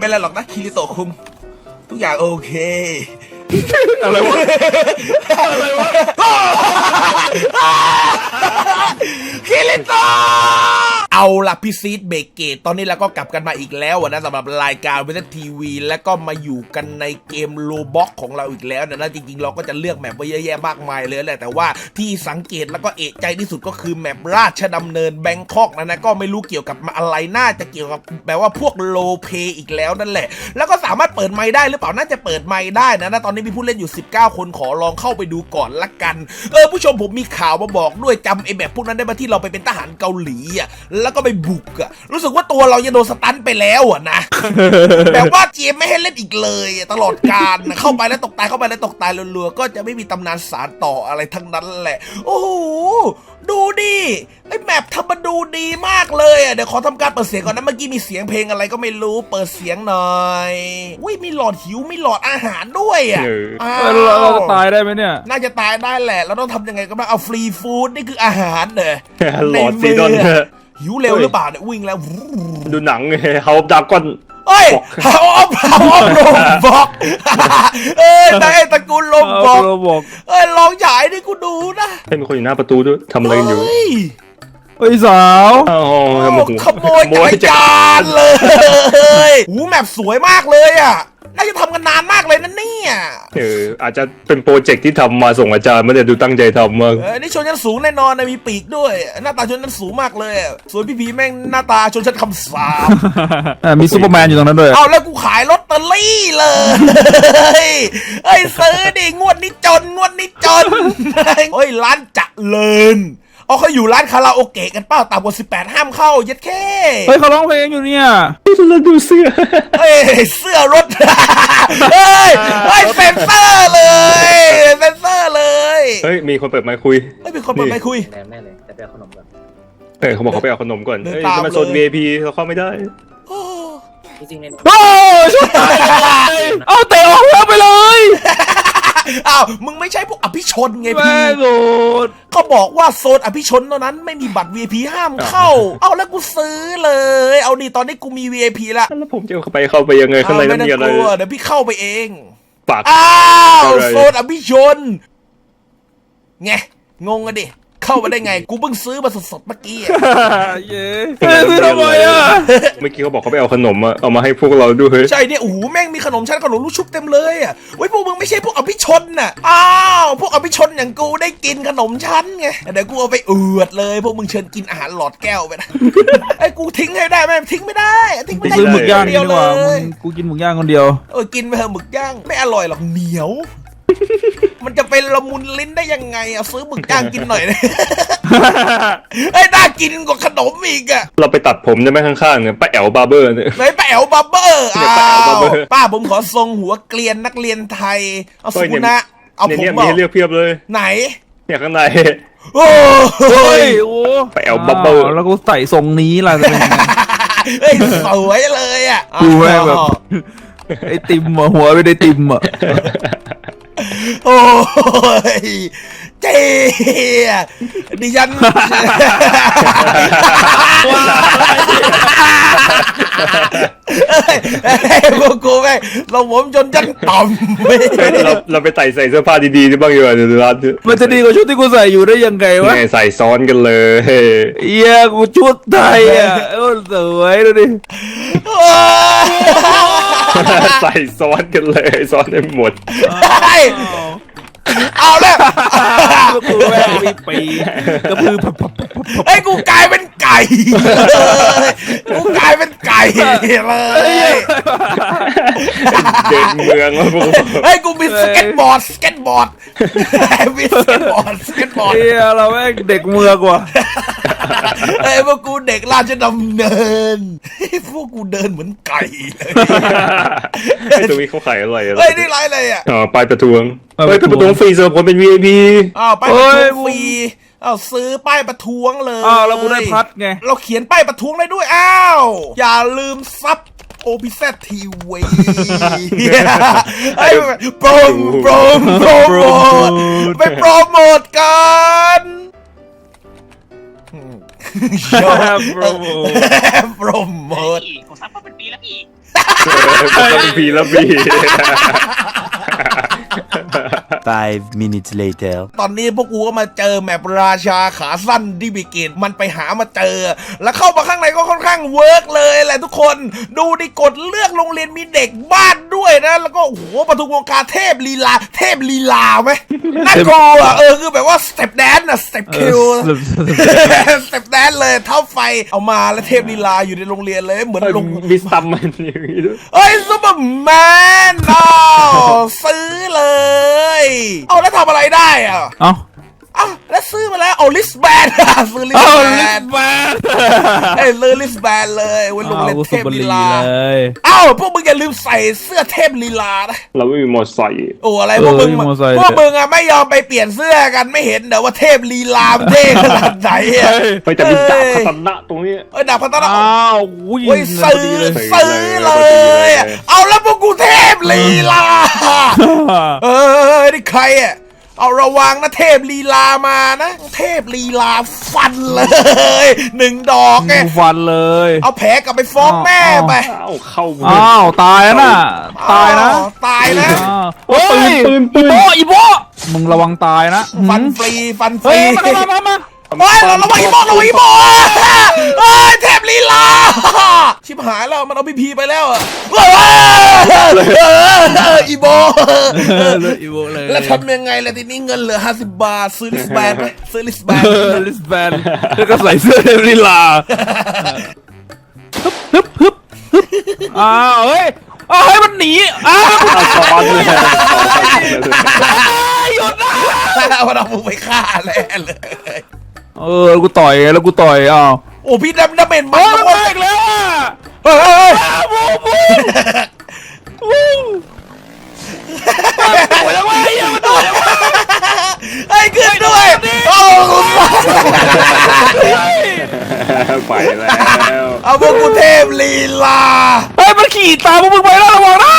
เป็นไรหรอกนะคิริโตะคุงทุกอย่างโอเค อะไรวะอะไรวะคิริโตเอาล่ะพี่ซีดเบเกตตอนนี้เราก็กลับกันมาอีกแล้วนะสำหรับรายการเวิททีวี แล้วก็มาอยู่กันในเกมโลบ็อกของเราอีกแล้วนะนะจริงๆ เราก็จะเลือกแมปไว้เยอะแยะมากมายเลยแหละแต่ว่าที่สังเกตแล้วก็เอะใจที่สุดก็คือแมปราชดำเนินแบงคอกนะนะก็ไม่รู้เกี่ยวกับอะไรน่าจะเกี่ยวกับแบบว่าพวกโลเปอีกแล้วนั่นแหละ แล้วก็สามารถเปิดไมค์ได้หรือเปล่าน่าจะเปิดไมค์ได้นะนะตอนนี้มีผู้เล่นอยู่ 19 คนขอลองเข้าไปดูก่อนละกัน เออผู้ชมผมมีข่าวมาบอกด้วยจำไอ้แบบพวกนั้นได้มาที่เราไปเป็นทหารเกาหลีอะแล้วก็ไปบุกอะรู้สึกว่าตัวเราจะโดนสตันไปแล้วอะนะแบบว่าเจมไม่ให้เล่นอีกเลยอะตลอดการนะเข้าไปแล้วตกตายเข้าไปแล้วตกตายรัวๆก็จะไม่มีตำนานสารต่ออะไรทั้งนั้นแหละ โอ้โห ดูดิไอ้แมปทำมาดูดีมากเลยอะเดี๋ยวขอทำการเปิดเสียงก่อนนะเมื่อกี้มีเสียงเพลงอะไรก็ไม่รู้เปิดเสียงหน่อยอุ้ยมีหลอดหิวมีหลอดอาหารด้วยอะเอออ้าเออเราเราจะตายได้ไหมเนี่ย น่าจะตายได้แหละเราต้องทำยังไงก็บ้างเอาฟรีฟู้ดนี่คืออาหารเนอะหลอดซีดอนในมืะหิวเร็วหรือเปล่าเนี่ยวิ่งแล้วดูหนังไงเฮาดากอน เฮ้ยเฮาออฟเฮาออฟโลบอก เอ้ยนายตระกูลลมบอก เราบอกเอ้ยลองฉายนี่กูดูนะให้มีคนอยู่หน้าประตูด้วยทำอะไรกันอยู่เฮ้ยเฮ้ยสาวอ้าวโอ้ทำไมขโมยจักรยานเลยหูแมปสวยมากเลยอะ น่าจะทำกันนานมากเลยนะเนี่ยเอออาจจะเป็นโปรเจกต์ที่ทำมาส่งอาจารย์ไม่ได้ดูตั้งใจทำมากเออนี่ชนชั้นสูงแน่นอนนะมีปีกด้วย หน้าตาชนชั้นสูงมากเลยอะส่วนพี่ผีแม่งหน้าตาชนชั้นคำสาปอะมีซูเปอร์แมนอยู่ตรงนั้นด้วย เอาแล้วกูขายลอตเตอรี่เลยเอ้ยซื้อดิงวดนี้จนงวดนี้จนเฮ้ยร้านจะเลิน เอาเขาอยู่ร้านคาราโอเกะกันเปล่าต่ำกว่า18ห้ามเข้ายัดแค่เฮ้ยเขาร้องเพลงอยู่เนี่ยแล้วดูเสื้อเฮ้ยเสื้อรถ เฮ้ยเฮ้ยเซนเซอร์เลยเซนเซอร์เลยเฮ้ยมีคนเปิดไมค์คุยเฮ้ยเป็นคนเปิดไมค์คุยแน่แน่เลยแต่ไปเอาขนมก่อนเออเขาบอกเขาไปเอาขนมก่อนเดินเฮ้ยตามจะมาโซนเลย VIP เราเข้าไม่ได้โอ้จริงๆในโอ้ยชนตายเอาเตะออกแล้วไปเลย อ้าว มึงไม่ใช่พวกอภิชนไงแม่พี่ โดดเขาบอกว่าโซนอภิชนเท่านั้นไม่มีบัตร VIP ห้ามเข้า เอาแล้วกูซื้อเลย เอาดิตอนนี้กูมี VIP ละแล้วผมจะเข้าไปเข้าไปยังไงข้างในเอานั้ไม่นต้อมีอะไรงกลัวเดี๋ยวพี่เข้าไปเอง ปาก อ้าว อะไร โซนอภิชน ไง งงอะดิ เข้ามาได้ไง กูเพิ่งซื้อมาสดๆเมื่อกี้อะเย้เฮ้ยซื้อทำไมอะเมื่อกี้เขาบอกเขาไปเอาขนมอะเอามาให้พวกเราด้วยใช่เนี่ยโอ้โหแม่งมีขนมชั้นขนมลูกชุบเต็มเลยอะเว้ยพวกมึงไม่ใช่พวกอภิชนน่ะอ้าวพวกอภิชนอย่างกูได้กินขนมชั้นไงเดี๋ยวกูเอาไปเอือดเลย พวกมึงเชิญกินอาหารหลอดแก้วไปนะไอ้กูทิ้งให้ได้ไหมทิ้งไม่ได้ทิ้งไม่ได้ซื้อหมึกย่างเดีดียวกเลว่ามึยงกูกินหมึกย่างคนเดียวเออกินไปเถอะหมึกย่างไม่อร่อยหรอกเหนียว มันจะเป็นละมุนลิ้นได้ยังไงอะซื้อหมึกย่างกินหน่อยเลยไอ้ยน่ากินกว่าขนมอีกอะเราไปตัดผมได้ไหมข้างๆเนี่ยป้าแอ๋วบาร์เบอร์เนี่ย ไหนป้าแอ๋วบับเบอร์เนี่อ้ายป้าแอ๋วบับวเบอร์ ป้าผมขอทรงหัวเกลียนนักเรียนไทย เอาเฮ้สูยเนี่ยนะเอาเนี่ยผมเนี่ยบมีอกให้เลือกเพียบเลยไหน เนี่ยข้างในโอ้เฮ้ยยโอ้ไปเอาบับเบิ้ลแล้วกูใส่ทรงนี้ล่ะจะเป็นยังไงเฮ้ยสวยเลยอะดูแม่งแบบไอติมอะหัวไม่ได้ติมอะ โอ้ยเจ๊อะดิฉันเฮ้ยเฮ้ยพวกกูแม่งเราผมจนจันต่ำเว้ยเฮ้ยเราเราไปใส่ใส่เสื้อผ้าดีๆที่บ้างดีกว่าเดี๋ยวร้านเนี่ยมันจะดีกว่าชุดที่กูใส่อยู่ได้ยังไงวะไงใส่ซ้อนกันเลยเอียกูชุดไทยอะโอ้สวยดูดิ ใส่ซ้อนกันเลยซ้อนได้หมดเฮ้ยเอาแล้วกูแม่งมีปีกระพือพับพับพับพับไอ้ยกูกลายเป็นไก่เลยกูกลายเป็นไก่เลยเดินเมืองแล้วพวกไอ้ยกูมีสเก็ตบอร์ดสเก็ตบอร์ดมีสเก็ตบอร์ดสเก็ตบอร์ดเอียเราแม่งเด็กเมืองว่ะ ไอ้ยพวกกูเด็กราชดำเนินเฮ้ยพวกกูเดินเหมือนไก่เลยไอ้ตรงนี้เขาขายอะไรอะเฮ้ยนี่ไรเลยอะอ๋อป้ายประท้วงเฮ้ยป้ายประท้วงฟรีสำหรับคนเป็น VIP อ้าวป้ายประท้วงฟรีอ้าวซื้อป้ายประท้วงเลยอ้าวแล้วกูได้พัดไง เราเขียนป้ายประท้วงได้ด้วย อ้าว อย่าลืมซับโอพิเซทีวีไอ้โปรมโปรมโปรโมทไปโปรโมทกัน โชว์โปรโมทโปรโมทพี่ผมซับมาเป็นปีแล้วพี่ก็เป็นพีแล้วพี Five minutes later. ตอนนี้พวกกูก็มาเจอแมปราชาขาสั้นดิบิเกตมันไปหามาเจอ แล้วเข้ามาข้างในก็ค่อนข้างเวิร์กเลยแหละทุกคนดูดิกดเลือกโรงเรียนมีเด็กบ้านด้วยนะ แล้วก็โอ้โหปทุมวงการเทพลีลา เทพลีลาไหมน่ากลัวเออคือแบบว่าสเต็ปแดนอะสเต็ปคิวสเต็ปแดนเลยเท้าไฟเอามาแล้วเทพลีลาอยู่ในโรงเรียนเลยเหมือนลงมีซัมมันอย่างนี้ด้วยเอ้ยซูเปอร์แมนอ้าวซื้อเลยเอาแล้วทำอะไรได้อะเอ้า ซื้อมาแล้ว เอาลิสแบนซื้อลิสเอ้าแบลิสนแบนเอ้ยเลยลิสแบนเลยไว้ลงเล่นเทพลีลาเลยเอ้าพวกมึงอย่าลืมใส่เสื้อเทพลีลานะ เราไม่มีมอเตอร์ไซค์โอ้อะไรพวกมึงเออมีมอเตอร์ไซค์พวกมึงอะไม่ยอมไปเปลี่ยนเสื้อกันไม่เห็นเดี๋ยวว่าเทพลีลามันเท่ขนาดไหนอะ ไปแต่มีดาบคาตานะตรงนี้ เอ้ยดาบพัฒนาอ้าวอุ้ยโอ้ยเงินพซื้ออดีเลย ซื้อเลย เอาแล้วพวกกูเทพลีลาเออนี่ใครอะ เอาระวังนะเทพลีลามานะ เทพลีลาฟันเลยหนึ่งดอกไงกูฟันเลย เอาแผลกลับไปฟ้องแม่ไปอ้าวเข้ามือ้าวตายแล้วน่ะ ตายนะอ้วตายนะอ้าวเฮ้ยปืนปืนอีโบอีโบมึงระวังตายนะ ฟันฟรีฟันฟเฮ้รียมามามา มาเฮ้ยเราระวังอีโมระวังอีโมเฮ้ยเทพลีลา ชิบหายแล้วมันเอาพีพีไปแล้วอะเฮ้ยเอออีโมเออเลยอีโบเลยแล้วทำยังไงล่ะทีนี้เงินเหลือ50 บาท ซื้อลิสแบนไหมซื้อลิสแบนเออลิสแบนแล้วก็ใส่เสื้อเทพลีลาฮึบฮึบฮึบอ้าวเฮ้ยอ้าวเฮ้ยมันหนีอ้าวเอาซ้อนเลยหยุดนะมันเอามึงไปฆ่าแน่เลย เออแล้วกูต่อยไงแล้วกูต่อยอ้าวโอ้พี่ดำดำเมนมัโอ้นยมันมาอีกแล้วอะเฮ้ยเฮ้ยอ้าวบูมบูมบูมโอ้ยยังไงยังมาต่อยยังไงไอ้ขึ้นด้วยโอ้ไปแล้วเอาพวกกูเทพลีลาเฮ้ยมันขี่ตามพวกมึงไปแล้วระวังนะ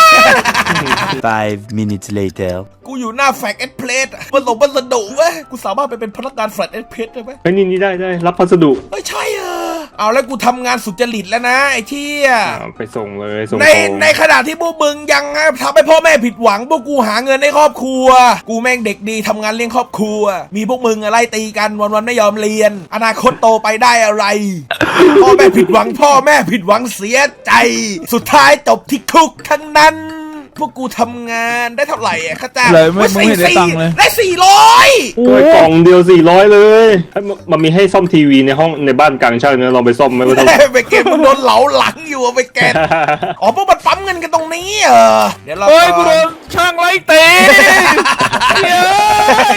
Five minutes later. กูอยู่หน้าแฟกเอ็ดเพลสมันส่งพัสดุเว้ย กูสามารถไปเป็นพนักงานแฟกเอ็ดเพลสได้ไหมไอ้ยนี่นี่ได้ได้รับพัสดุเฮ้ยใช่เออเอาแล้วกูทำงานสุจริตแล้วนะไอ้เที่ย อ่าไปส่งเลยส่งในของในขณะที่พวกมึงยังทำให้พ่อแม่ผิดหวัง พวกกูหาเงินให้ครอบครัว กูแม่งเด็กดีทำงานเลี้ยงครอบครัว มีพวกมึงอะไรตีกันวันๆไม่ยอมเรียน อนาคตโตไปได้อะไร พ่อแม่ผิดหวัง พ่อแม่ผิดหวังเสียใจ สุดท้ายจบที่คุกทั้งนั้น พวกกูทำงานได้เท่าไหร่อะข้าจ้างเลยไม่ว้ไม่ได้สี่ตังค์เลย ได้สี่ร้อยก็กล่องเดียวสี่ร้อยเลยเอ้ยมันมันมีให้ซ่อมทีวีในห้องในบ้านกลางช่างเนี่ยลองไปซ่อมไหมว่าเท่าไหร่ ไปเก็บมันโดนเหลาหลังอยู่อะไปเก็บอ๋อพวกมันปั๊มเงินกันตรงนี้เหรอเดี๋ยวเราเฮ้ยก่กูอนโดนช่างไล่เตะเฮ้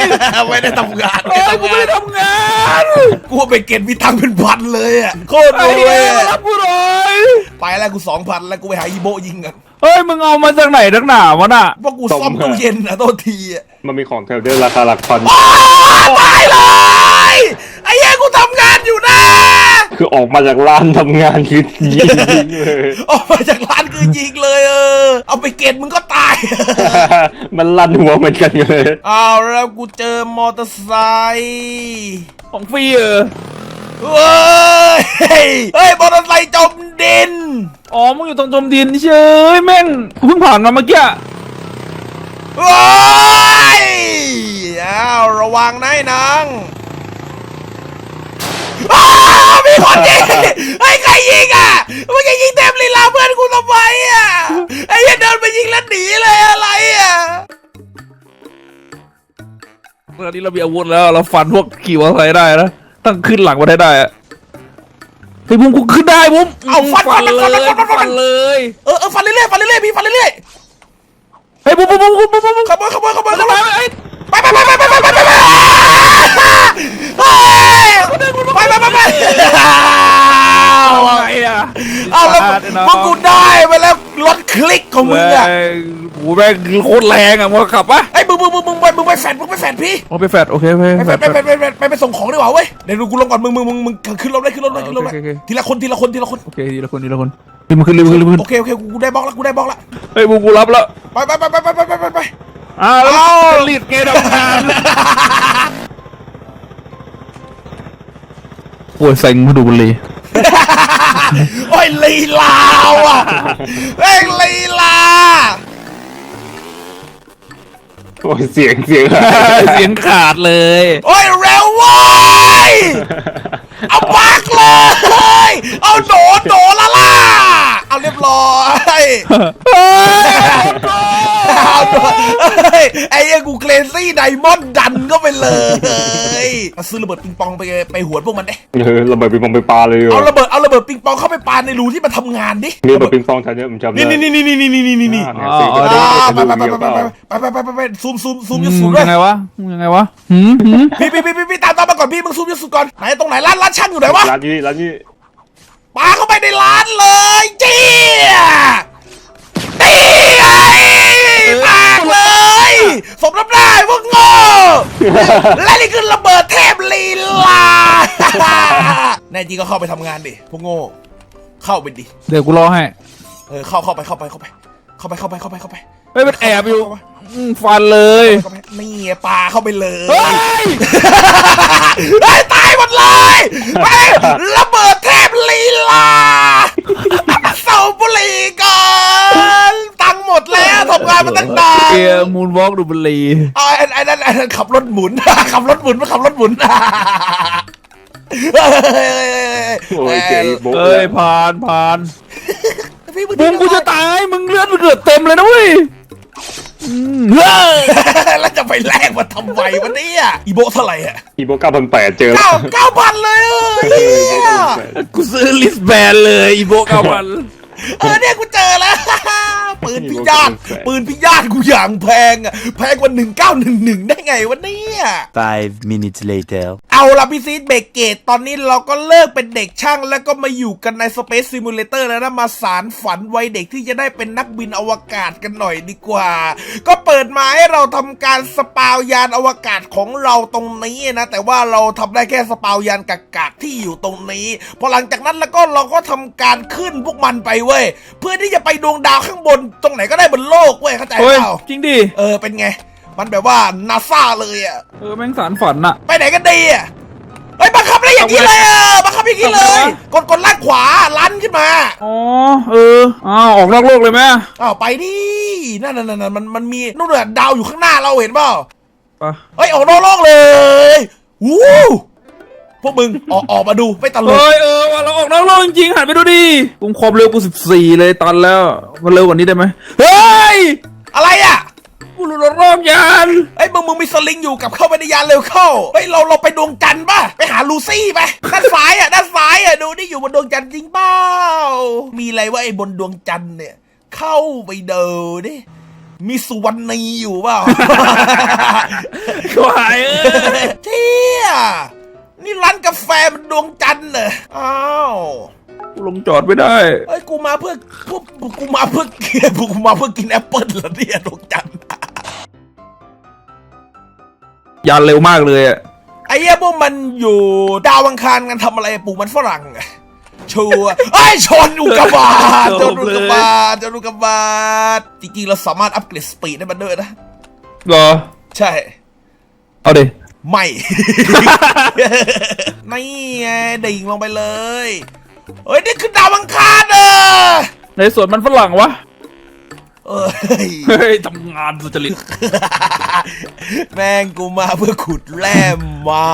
ย ไม่ได้ทำงานเฮ้ยกูไม่ได้ทำงานกูไปเก็บมีตังค์เป็นพันเลยอะโคตรไอ้รเหี้วยยมาอะรับกูหน่อยไปแล้วกูสองพันแล้วกูไปหาอีโบยิงกันเฮ้ยมึงเอามาจากไหนนักหนาวะน่ะพวกกูซ่อมตู้เย็นนะโทษทีอะมันมีของแถวเดียวราคาหลักพันอ้าวตายเลยไอ้เหี้ยกูทำงานอยู่นะ คือออกมาจากร้านทำงานคือยิงเลยออกมาจากร้านคือยิงเลยเออ เอาไปเก็บมึงก็ตาย มันลั่นหัวเหมือนกันเลย เอาแล้วกูเจอมอเตอร์ไซค์ของฟรีเออเฮ้ยเฮ้ยมอเตอร์ไซค์จมดิน อ๋อมึงอยู่ตรงจมดินเชยแม่งกูเพิ่งผ่านมาเมื่อกี้เฮ้ยอ้าวระวังนะไอ้นางอ้าว มีคนยิงไอ้ยใครยิงอะมึงจะยิงเต็มลีลาเพื่อนกูทำไมอะไอ้เหี้ยันเดินไปยิงแล้วหนีเลยอะไรอะตอนนี้เรามีอาวุธแล้วเราฟันพวกขี่มอเตอร์ไซค์ได้นะตั้งขึ้นหลังมาได้ได้อะเฮ้ยบุ้มกูขึ้นได้บุ้มเอาฟันฟันเลฟันยฟันฟันฟันฟันเลยเออเออฟันเรื่อยๆฟันเรื่อยๆพี่ฟันเรื่อยเฮ้ยบุ้มบุ้มบุ้มบุ้มบุ้มบุ้มๆขบวนขบวนขบวนขทำบไมวนไอ้ไปไปไปไปไปไปไปไป ไปเฮ้ยไปไปไปไปเอาไงอะเอาแล้วพวกกูได้ไปแล้วรถคลิกของมึงอะแม่งกูแม่งโคตรแรงอะมึงขับปะไอ้ยมึงมึงมึงมึงไปมึงไปแฟดมึงไปแฟดพี่โอ้ไปแฟดโอเคโอเคไปแฟแฟดดไปไปไปไปไปไปส่งของดีกว่าเว้ยเดี๋ยวดูกูลงก่อนมึงมึงมึงมึงขึ้นรถเลยขึ้นรถเลยขึ้นรถเลยโอเคโอเคทีละคนทีละคนทีละคนโอเคทีละคนทีละคนรีบมาขึ้นรีบมาขึ้นรีบมาขึ้นโอเคโอเคกูได้บล็อกแล้วกูได้บล็อกแล้วเฮ้ยบุ้มกูรับแล้วไปไปไปไปไปไปไปไปอ้าวแล้วเอาจริตไงทำงาน โอ้ยเซ็งมาดูบุหรีโอ้ยลีลาว่ะแม่งลีลา โอ้ยเสียงเสียงเสียงขาดเลย โอ้ยเร็วเว้ย เอาปักเลย เอาโดนโดนละล่ะ เอาเรียบร้อย เอาโดนเฮ้ยไอ้เหี้ยังกูเคลซี่ไดมอนด์ดันก็ไปเลยเอาซื้อระเบิดปิงปองไปไปหวนพวกมันเด้เออระเบิดปิงปองไปปาเลยเอาอะระเบิดเอาระเบิดปิงปองเข้าไปปาในรูที่มันทำงานดินี่ระเบิดปิงปองแถวเนี้ยผมจำได้นี่นี่นี่นี่นี่นี่นี่นี่นี่อ่าเนี่ยซื้อไปอ่าดูไปไปไปเดียวไปเปล่าไปไปไปไปไปซูมซูมซูมอืยุดมสุดด้วยัยงไงวะยังไงวะหืมหืมพี่พี่พี่พี่พี่ตามตามมาก่อนพี่มึงซูมยุดสุดก่อนไหนตรงไหนร้านร้านช่างอยู่ไหนวะร้านนี้ร้านนี้ปาเข้าไปในร้านเลยเจี๊ยตีไงปากเลยสมรับได้พวกโง่ และนี่คือระเบิดเทพลีลาแน่จริงก็เข้าไปทำงานดิพวกโง่ เข้าไปดิ เดี๋ยวกูรอให้ เออเข้าเข้าไปเข้าไปเข้าไป เข้าไปเข้าไปเข้าไปเข้าไปเฮ้ยมันแอบอยู่อืมฟันเลยเข้าไปนี่ไงปลาเข้าไปเลย เฮ้ยเฮ้ยตายหมดเลยไประเบิดเทพลีลาเสาบุหรีก่อนตังค์ห มดแล้วทำงานมาตั้งนานเกียร์มูนวอล์กดูบุรีเอาไอ้ไอ้นั่นไอ้นั่นขับรถหมุน ขับรถหมุนมาขับรถหมุนโอ้ยเจ๊โบ๊ะเอ้ยผ่านผ่านพี่มึงบุ้งกูจะตายมึงเลือดมันเกิดเต็มเลยนะเว้ยอืมเฮ้ยแล้วจะไปแลกมันทำไมวะเนี่ยอีโบะเท่าไหร่อะอีโบเก้าพันแปดเจอแล้เก้าวเก้าพันเลยเออเหี้ยกูซื้อลิสแบนเลยอีโบเก้าพัน เออเนี่ยกูเจอแล้ว ปืนพิญาตปืนพิญาตกูอย่างแพงอะแพงกว่าหนึ่งเก้าหนึ่งหนึ่งได้ไงวะเนี่ย Five minutes later. เอาละพี่ซีดเบรกเกตตอนนี้เราก็เลิกเป็นเด็กช่าง แล้วก็มาอยู่กันใน Space Simulator แล้วนะมาสารฝันวัยเด็กที่จะได้เป็นนักบินอวกาศกันหน่อยดีกว่า ก็เปิดมาให้เราทำการสปาวยานอวกาศของเราตรงนี้นะ แต่ว่าเราทำได้แค่สปาวยานกากาศที่อยู่ตรงนี้ พอหลังจากนั้นแล้วก็เราก็ทำการขึ้นพวกมันไปเว้ยเพื่อที่จะไปดวงดาวข้างบนตรงไหนก็ได้บนโลกเว้ยเข้าใจเฮ้ยเปล่าจริงดิเออเป็นไง มันแบบว่านาซาเลยอะเออแม่งสารฝันอะ ไปไหนกันดีอะเฮ้ยบังคับได้อย่างนี้เลยอะบังคับอย่างนี้เลยกดกดลากขวาลันขึ้นมาอ๋อเอออ้าวออกนอกโลกเลยไหมอ้าวไปดินั่นนั่นนั่นมันมันมีนู่นน่ะดาวอยู่ข้างหน้าเราเห็นเปล่า ไปเฮ้ยออกนอกโลกเลยวู้ พวกมึงออกออกมาดูไม่ตลกเฮ้ยเออว่าเราออกนอกโลกจริงๆหันไปดูดิกุมความเร็วกูสิบสี่เลยตันแล้ว มันเร็วกว่านี้ได้ไหมเฮ้ยอะไรอะกูหลุดออกนอกยานเฮ้ยมึงมึงมีสลิงอยู่กับเข้าไปในยานเร็วเข้าเฮ้ยเราเราไปดวงจันทร์ป่ะไปหาลูซี่ไปด้านซ้ายอะด้านซ้ายอะดูนี่อยู่บนดวงจันทร์จริงเปล่ามีอะไรวะไอ้บนดวงจันทร์เนี่ย เข้าไปดูดิมีสุวรรณีอยู่เปล่าขวายเออ เที่ย นี่ร้านกาแฟมันดวงจันทร์เหรออ้าวกูลงจอดไม่ได้เอ้ยกูมาเพื่อพวกกูมาเพื่อกินกูมาเพื่อกินแอปเปิ้ลเหรอเนี่ยดวงจันทร์ยานเร็วมากเลยอะไอ้เหี้ยพวกมันอยู่ดาวอังคารกันทำอะไรปลูกมันฝรั่งอะชัวร์ไอ้ยชนอุกกาบาตชนอุกกาบาตชนอุกกาบาตจริงๆเราสามารถอัปเกรดสปีดได้มันด้วยนะเหรอ ใช่ เอาดิ ไม่ นี่ไงดิ่งลงไปเลย เฮ้ย นี่คือดาวอังคารเออในสวนมันฝรั่งวะ เอ้ย เฮ้ยทำงานสุจริต แม่งกูมาเพื่อขุดแร่มา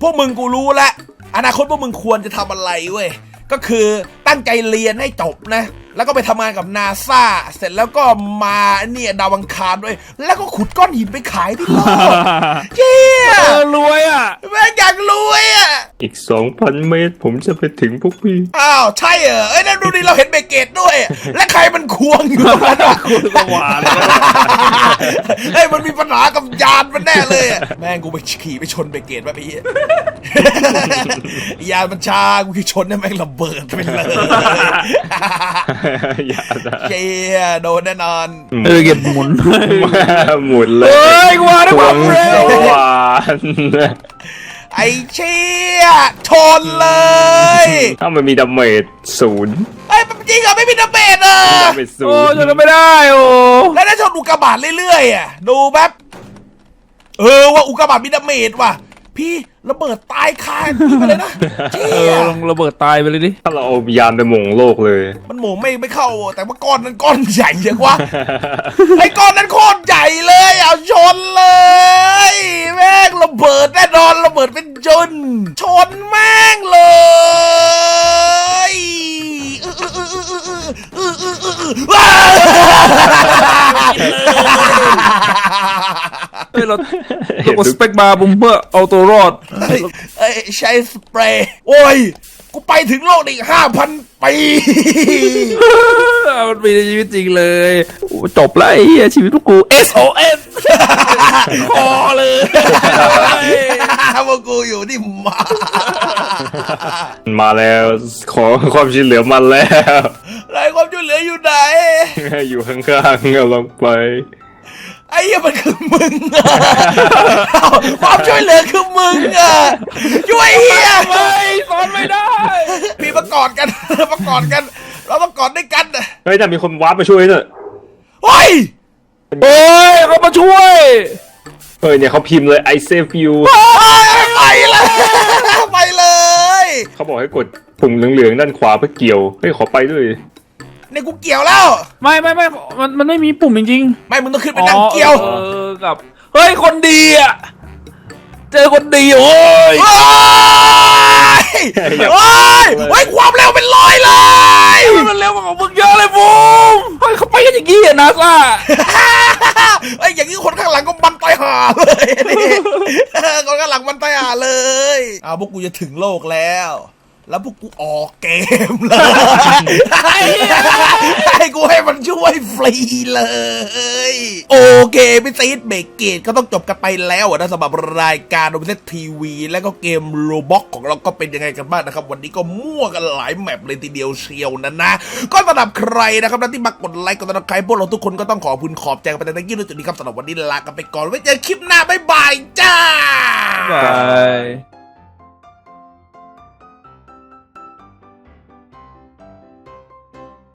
พวกมึงกูรู้แล้วอนาคตพวกมึงควรจะทำอะไรเว้ย ก็คือตั้งใจเรียนให้จบนะ แล้วก็ไปทำงานกับนาซาเสร็จแล้วก็มาเนี่ยดาวอังคารด้วย แล้วก็ขุดก้อนหินไปขายที่โลกเจี๊ยเออรวยอะแม่งอยากรวยอะ อีกสองพันเมตรผมจะไปถึงพวกพี่ อ้าวใช่เหรอเอ้ยนั่นดูดิเราเห็นเบเกตด้วย และใครมันควงอยู่ตรงนั้นอะคุณสวรรค์เฮ้ยมันมีปัญหากับยานมันแน่เลยอะแม่งกูไปขี่ไปชนเบเกตมาพี่ยานมันชากูขี่ชนเนี่ยแม่งระเบิดไปเลยอย่านะเจี๊ยโดนแน่นอน เออเก็บหมุนหมุนเลยเฮ้ยกูมาด้วยความเร็วสว่านไอ้เชี่ยชนเลยถ้ามันมีดาเมจศูนย์ไอ้ยจริงเหรอไม่มีดาเมจเออดาเมจศูโอ้นย์ชนกันไม่ได้โอ้แล้วได้ชนอุกกาบาตเรื่อยๆอะดูแบบเออว่าอุกกาบาตมีดาเมจว่ะ พี่ ระเบิดตายคาที่ไปเลยนะเชี่เออยลองระเบิดตายไปเลยดิ ถ้าเราเอายานไปหม่งโลกเลย มันหมูไม่ไม่เข้า แต่ว่าก้อนนั้นก้อนใหญ่ยังวะ ไอ้ก้อนนั้นโคตรใหญ่เลยเอาชนเลย แม่งระเบิดแน่นอนระเบิดเป็นจน ชนแม่งเลยอื้ออื้ออื้ออื้ออื้ออื้ออื้อว้าว เฮ้ยเรา เรากดสเปกบาร์บุมเพื่อเอาตัวรอดเฮ้ยเอ้ยใช้สเปรย์โอ้ย กูไปถึงโลกอีกห้าพันปีมันมีในชีวิตจริงเลยโอ้จบแล้วไอ้เหี้ยชีวิตพวกกู SOS คอเลยพวกกูอยู่ที่หมา มาแล้วขอความช่วยเหลือมันแล้ว ไรความช่วยเหลืออยู่ไหน อยู่ข้างๆเอาลงไป ไอ้เหี้ยมันคือมึงอะเอ้าความช่วยเหลือคือมึงอะช่วยเฮียไม่สอนไม่ได้พี่มากอดกันมากอดกัน เราต้องกอดด้วยกันเฮ้ยแต่มีคนวาร์ปมาช่วยเนี่ยเฮ้ยโอ้ยเขามาช่วยเฮ้ยเนี่ยเขาพิมพ์เลย I save you ไปเลยไปเลย เขาบอกให้กดปุ่มเหลืองๆด้านขวาเพื่อเกี่ยวเฮ้ยขอไปด้วย เนี่ยกูเกี่ยวแล้ว ไม่ไม่ไม่มันมันไม่มีปุ่มจริงๆไม่มึงต้องขึ้นไปนั่งเกี่ยวเออกับเฮ้ยคนดีอะเจอคนดีโอ้ยเฮ้ยเฮ้ยเฮ้ยความเร็วเป็นร้อยเลย มันเร็วกว่าของมึงเยอะเลยบูมเฮ้ยเขาไปกันอย่างนี้อะนะซ่าไอ้ยอย่างนี้คนข้างหลังก็มันตายห่าเลยนี่ คนข้างหลังมันตายห่าเลยอ้าวพวกกูจะถึงโลกแล้ว แล้วพวกกูออกเกมเลยให้กูให้มันช่วยฟรีเลย โอเคพี่ซีดเบรกเกตก็ต้องจบกันไปแล้วนะสำหรับรายการโดมิเนตทีวี แล้วก็เกมโรบ็อกของเราก็เป็นยังไงกันบ้างนะครับ วันนี้ก็มั่วกันหลายแมปเลยทีเดียวเชียวนะนะ ก็สำหรับใครนะครับที่มากดไลค์กดติดตามใครพวกเราทุกคนก็ต้องขอบคุณขอบใจกันไปในที่นี้จุดนี้ครับสำหรับวันนี้ลากันไปก่อนไว้เจอคลิปหน้าบ๊ายบายจ้า